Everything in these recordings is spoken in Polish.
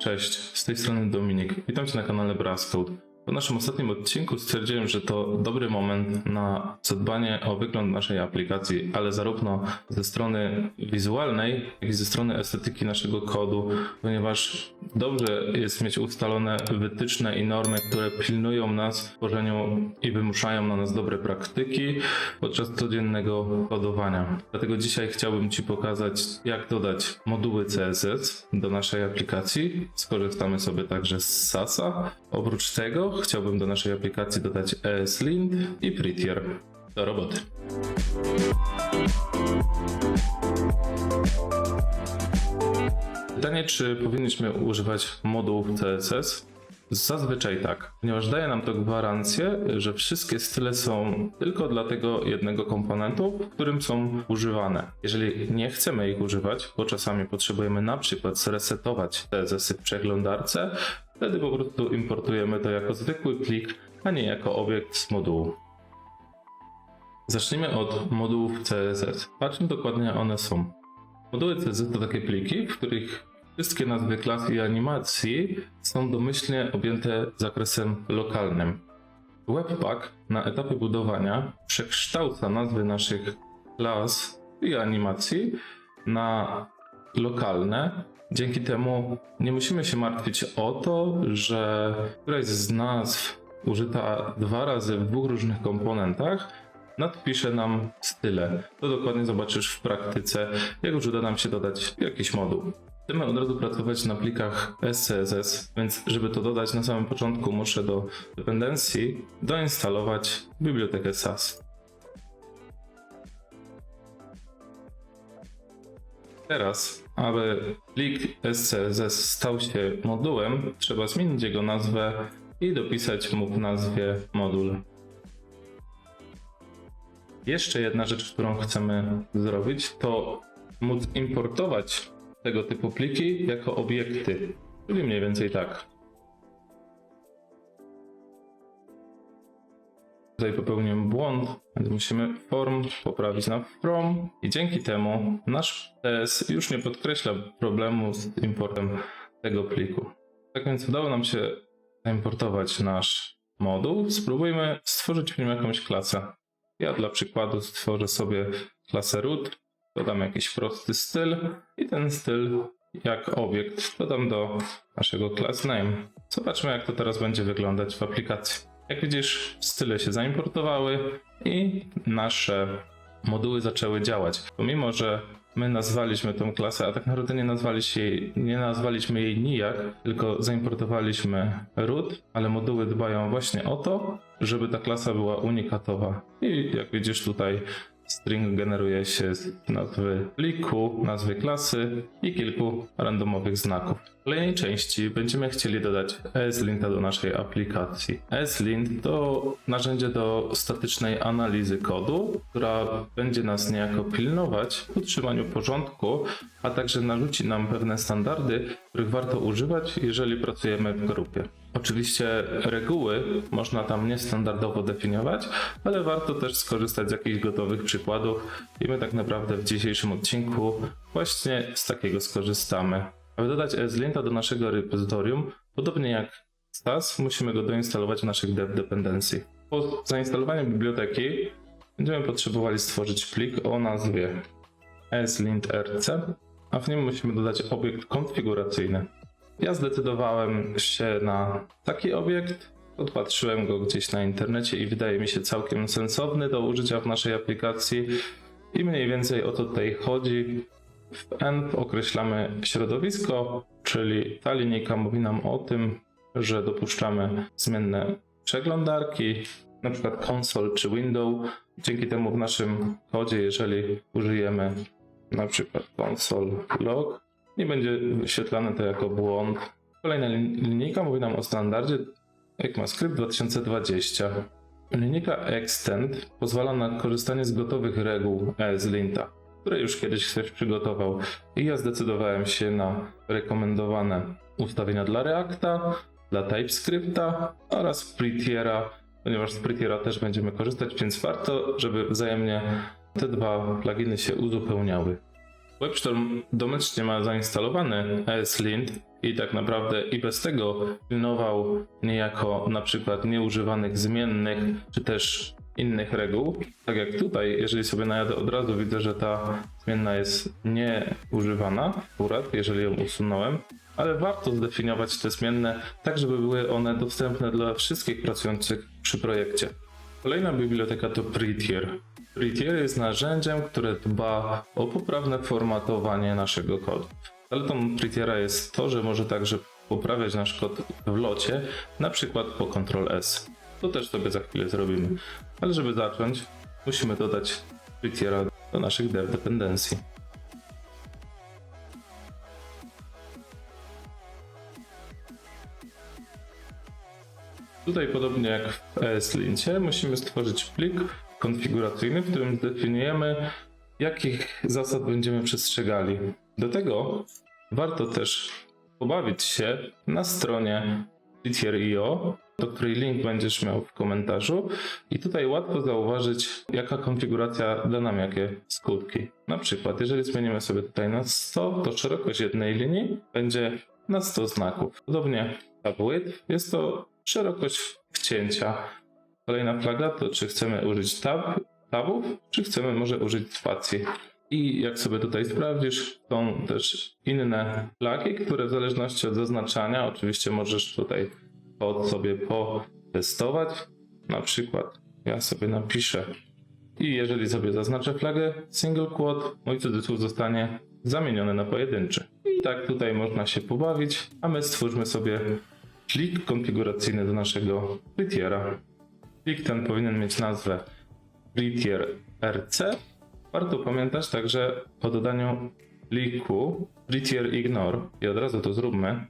Cześć, z tej strony Dominik. Witam Cię na kanale Brascode. W naszym ostatnim odcinku stwierdziłem, że to dobry moment na zadbanie o wygląd naszej aplikacji, ale zarówno ze strony wizualnej, jak i ze strony estetyki naszego kodu, ponieważ dobrze jest mieć ustalone wytyczne i normy, które pilnują nas w tworzeniu i wymuszają na nas dobre praktyki podczas codziennego kodowania. Dlatego dzisiaj chciałbym Ci pokazać, jak dodać moduły CSS do naszej aplikacji. Skorzystamy sobie także z Sasa. Oprócz tego chciałbym do naszej aplikacji dodać ESLint i Prettier. Do roboty. Pytanie, czy powinniśmy używać modułów CSS? Zazwyczaj tak, ponieważ daje nam to gwarancję, że wszystkie style są tylko dla tego jednego komponentu, w którym są używane. Jeżeli nie chcemy ich używać, bo czasami potrzebujemy na przykład zresetować CSS-y w przeglądarce, wtedy po prostu importujemy to jako zwykły plik, a nie jako obiekt z modułu. Zacznijmy od modułów CSS. Patrzmy dokładnie, one są. Moduły CSS to takie pliki, w których wszystkie nazwy klas i animacji są domyślnie objęte zakresem lokalnym. Webpack na etapie budowania przekształca nazwy naszych klas i animacji na lokalne. Dzięki temu nie musimy się martwić o to, że któraś z nazw użyta dwa razy w dwóch różnych komponentach nadpisze nam style. To dokładnie zobaczysz w praktyce, jak już uda nam się dodać jakiś moduł. Chcemy od razu pracować na plikach SCSS, więc żeby to dodać na samym początku muszę do dependencji doinstalować bibliotekę SAS. Teraz, aby plik SCSS stał się modułem, trzeba zmienić jego nazwę i dopisać mu w nazwie modul. Jeszcze jedna rzecz, którą chcemy zrobić, to móc importować tego typu pliki jako obiekty. Czyli mniej więcej tak. Tutaj popełniłem błąd, więc musimy form poprawić na from i dzięki temu nasz TS już nie podkreśla problemu z importem tego pliku. Tak więc udało nam się zaimportować nasz moduł. Spróbujmy stworzyć w nim jakąś klasę. Ja dla przykładu stworzę sobie klasę root, dodam jakiś prosty styl i ten styl jak obiekt dodam do naszego class name. Zobaczmy jak to teraz będzie wyglądać w aplikacji. Jak widzisz style się zaimportowały i nasze moduły zaczęły działać. Pomimo, że my nazwaliśmy tą klasę, a tak naprawdę nie nazwaliśmy jej, nie nazwaliśmy jej nijak, tylko zaimportowaliśmy root, ale moduły dbają właśnie o to, żeby ta klasa była unikatowa. I jak widzisz tutaj string generuje się z nazwy pliku, nazwy klasy i kilku randomowych znaków. W kolejnej części będziemy chcieli dodać ESLinta do naszej aplikacji. ESLint to narzędzie do statycznej analizy kodu, która będzie nas niejako pilnować w utrzymaniu porządku, a także narzuci nam pewne standardy, których warto używać, jeżeli pracujemy w grupie. Oczywiście reguły można tam niestandardowo definiować, ale warto też skorzystać z jakichś gotowych przykładów i my tak naprawdę w dzisiejszym odcinku właśnie z takiego skorzystamy. Aby dodać ESLinta do naszego repozytorium, podobnie jak SAS, musimy go doinstalować w naszych dev dependency. Po zainstalowaniu biblioteki będziemy potrzebowali stworzyć plik o nazwie eslint.rc, a w nim musimy dodać obiekt konfiguracyjny. Ja zdecydowałem się na taki obiekt, odpatrzyłem go gdzieś na internecie i wydaje mi się całkiem sensowny do użycia w naszej aplikacji i mniej więcej o to tutaj chodzi. W env określamy środowisko, czyli ta linijka mówi nam o tym, że dopuszczamy zmienne przeglądarki, na przykład console czy window. Dzięki temu w naszym kodzie, jeżeli użyjemy na przykład console log, nie będzie wyświetlane to jako błąd. Kolejna lin- linijka mówi nam o standardzie ECMAScript 2020. Linijka extend pozwala na korzystanie z gotowych reguł ESLinta, które już kiedyś ktoś przygotował i ja zdecydowałem się na rekomendowane ustawienia dla Reacta, dla TypeScripta oraz Prettiera, ponieważ z Prettiera też będziemy korzystać, więc warto, żeby wzajemnie te dwa pluginy się uzupełniały. WebStorm domyślnie ma zainstalowany ESLint i tak naprawdę i bez tego pilnował niejako na przykład nieużywanych zmiennych, czy też innych reguł. Tak jak tutaj, jeżeli sobie najadę od razu, widzę, że ta zmienna jest nieużywana, akurat, jeżeli ją usunąłem, ale warto zdefiniować te zmienne tak, żeby były one dostępne dla wszystkich pracujących przy projekcie. Kolejna biblioteka to Prettier. Prettier jest narzędziem, które dba o poprawne formatowanie naszego kodu. Zaletą Prettiera jest to, że może także poprawiać nasz kod w locie, na przykład po Ctrl S. To też sobie za chwilę zrobimy. Ale żeby zacząć, musimy dodać Prettiera do naszych dev dependencji. Tutaj podobnie jak w ESLincie musimy stworzyć plik konfiguracyjny, w którym zdefiniujemy jakich zasad będziemy przestrzegali. Do tego warto też pobawić się na stronie Prettier.io, do której link będziesz miał w komentarzu i tutaj łatwo zauważyć jaka konfiguracja da nam jakie skutki. Na przykład jeżeli zmienimy sobie tutaj na 100, to szerokość jednej linii będzie na 100 znaków. Podobnie tab width jest to szerokość wcięcia. Kolejna flaga to czy chcemy użyć tab, tabów, czy chcemy może użyć spacji. I jak sobie tutaj sprawdzisz, są też inne flagi, które w zależności od zaznaczania, oczywiście możesz tutaj kod sobie potestować. Na przykład ja sobie napiszę i jeżeli sobie zaznaczę flagę single quote, mój cudzysłów zostanie zamieniony na pojedynczy. I tak tutaj można się pobawić, a my stwórzmy sobie plik konfiguracyjny do naszego Prettiera. Plik ten powinien mieć nazwę Prettier RC. Warto pamiętać także o dodaniu pliku Prettier Ignore. I od razu to zróbmy,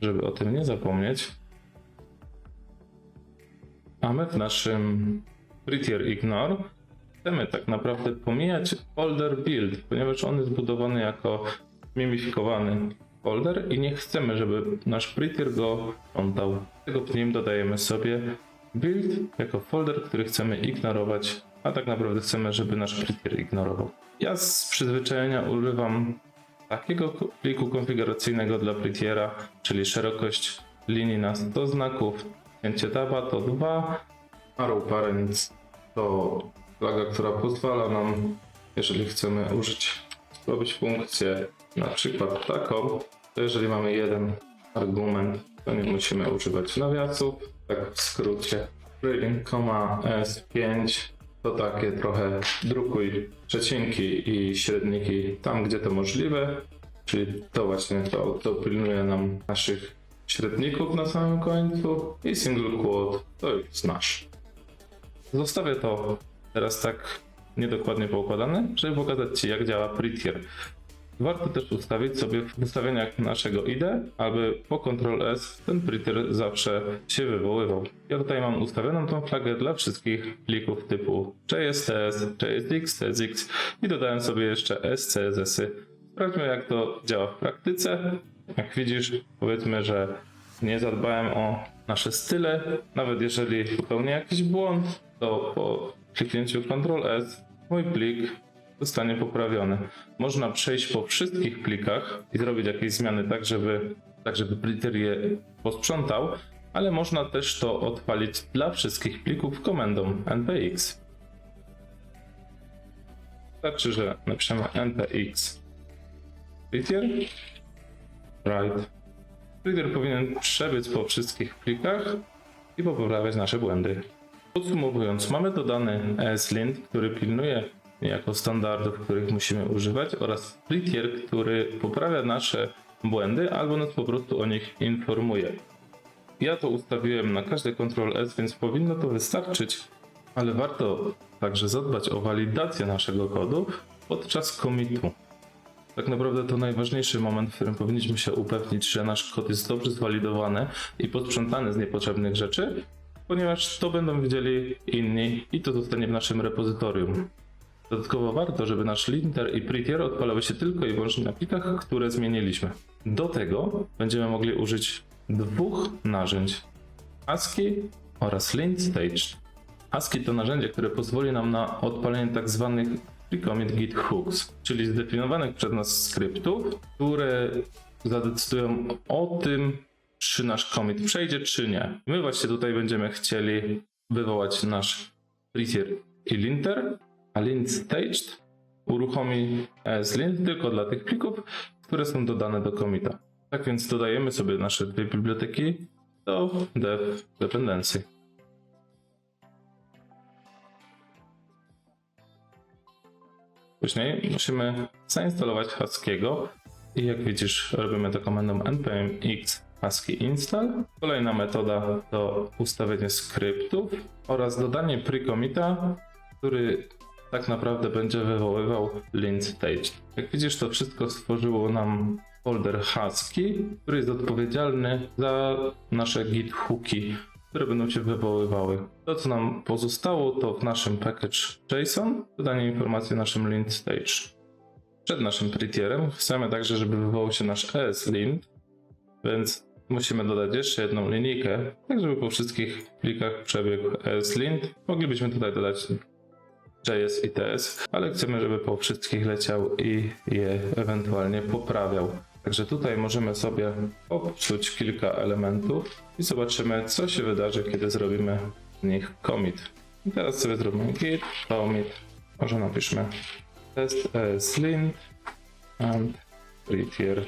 żeby o tym nie zapomnieć. A my w naszym Prettier Ignore chcemy tak naprawdę pomijać folder build, ponieważ on jest budowany jako mimifikowany folder i nie chcemy, żeby nasz prettier go sprzątał. Dlatego w nim dodajemy sobie build jako folder, który chcemy ignorować, a tak naprawdę chcemy, żeby nasz prettier ignorował. Ja z przyzwyczajenia używam takiego pliku konfiguracyjnego dla prettiera, czyli szerokość linii na 100 znaków, cięcie taba to 2, arrow parents to flaga, która pozwala nam, jeżeli chcemy użyć, zrobić funkcję na przykład taką, to jeżeli mamy jeden argument, to nie musimy używać nawiasów, tak w skrócie. Prim, S5 to takie trochę drukuj przecinki i średniki tam, gdzie to możliwe, czyli to właśnie to, to pilnuje nam naszych średników na samym końcu i single quote to już znasz. Zostawię to teraz tak niedokładnie poukładane, żeby pokazać Ci jak działa Prettier. Warto też ustawić sobie w ustawieniach naszego IDE, aby po Ctrl S ten Prettier zawsze się wywoływał. Ja tutaj mam ustawioną tą flagę dla wszystkich plików typu JSTS, JSX, TSX i dodałem sobie jeszcze SCSS-y. Sprawdźmy jak to działa w praktyce. Jak widzisz, powiedzmy, że nie zadbałem o nasze style. Nawet jeżeli popełnię jakiś błąd, to po kliknięciu Ctrl S mój plik zostanie poprawiony. Można przejść po wszystkich plikach i zrobić jakieś zmiany tak, żeby, tak żeby printer je posprzątał, ale można też to odpalić dla wszystkich plików komendą npx. Wystarczy, że napiszemy npx printer right. Printer powinien przebyć po wszystkich plikach i poprawiać nasze błędy. Podsumowując, mamy dodany ESLint, który pilnuje niejako standardów, których musimy używać oraz Prettier, który poprawia nasze błędy albo nas po prostu o nich informuje. Ja to ustawiłem na każdy Ctrl S, więc powinno to wystarczyć, ale warto także zadbać o walidację naszego kodu podczas commitu. Tak naprawdę to najważniejszy moment, w którym powinniśmy się upewnić, że nasz kod jest dobrze zwalidowany i posprzątany z niepotrzebnych rzeczy, ponieważ to będą widzieli inni i to zostanie w naszym repozytorium. Dodatkowo warto, żeby nasz linter i prettier odpalały się tylko i wyłącznie na plikach, które zmieniliśmy. Do tego będziemy mogli użyć dwóch narzędzi. ASCII oraz lint stage. ASCII to narzędzie, które pozwoli nam na odpalenie tak zwanych pre-commit git hooks, czyli zdefiniowanych przez nas skryptów, które zadecydują o tym, czy nasz commit przejdzie, czy nie. My właśnie tutaj będziemy chcieli wywołać nasz prettier i linter, lint staged uruchomi slint tylko dla tych plików, które są dodane do commita. Tak więc dodajemy sobie nasze dwie biblioteki do dev dependency. Później musimy zainstalować Husky'ego i jak widzisz robimy to komendą npm x husky install. Kolejna metoda to ustawienie skryptów oraz dodanie pre-commita, który tak naprawdę będzie wywoływał lint stage. Jak widzisz to wszystko stworzyło nam folder husky, który jest odpowiedzialny za nasze git hooki, które będą się wywoływały. To co nam pozostało to w naszym package JSON dodanie informacji o naszym lint stage. Przed naszym prettierem chcemy także, żeby wywołał się nasz ESLint, więc musimy dodać jeszcze jedną linijkę, tak żeby po wszystkich plikach przebiegł ESLint. Moglibyśmy tutaj dodać JS i TS, ale chcemy, żeby po wszystkich leciał i je ewentualnie poprawiał. Także tutaj możemy sobie popsuć kilka elementów i zobaczymy, co się wydarzy, kiedy zrobimy w nich commit. I teraz sobie zrobimy git commit, może napiszmy test slint and prettier.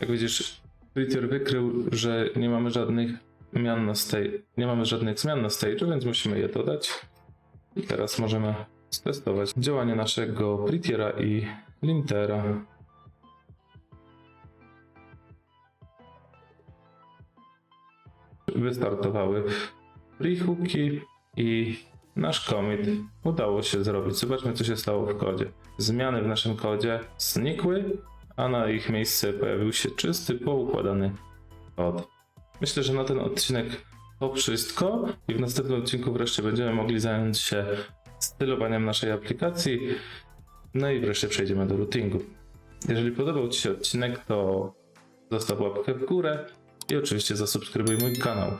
Jak widzisz, Prettier wykrył, że nie mamy żadnych zmian na stage, nie mamy żadnych zmian na stage, więc musimy je dodać. I teraz możemy stestować działanie naszego Prettiera i Lintera. Wystartowały prehooki i nasz commit udało się zrobić. Zobaczmy, co się stało w kodzie. Zmiany w naszym kodzie znikły, a na ich miejsce pojawił się czysty, poukładany kod. Myślę, że na ten odcinek to wszystko i w następnym odcinku wreszcie będziemy mogli zająć się stylowaniem naszej aplikacji. No i wreszcie przejdziemy do routingu. Jeżeli podobał Ci się odcinek, to zostaw łapkę w górę i oczywiście zasubskrybuj mój kanał.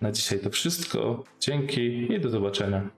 Na dzisiaj to wszystko. Dzięki i do zobaczenia.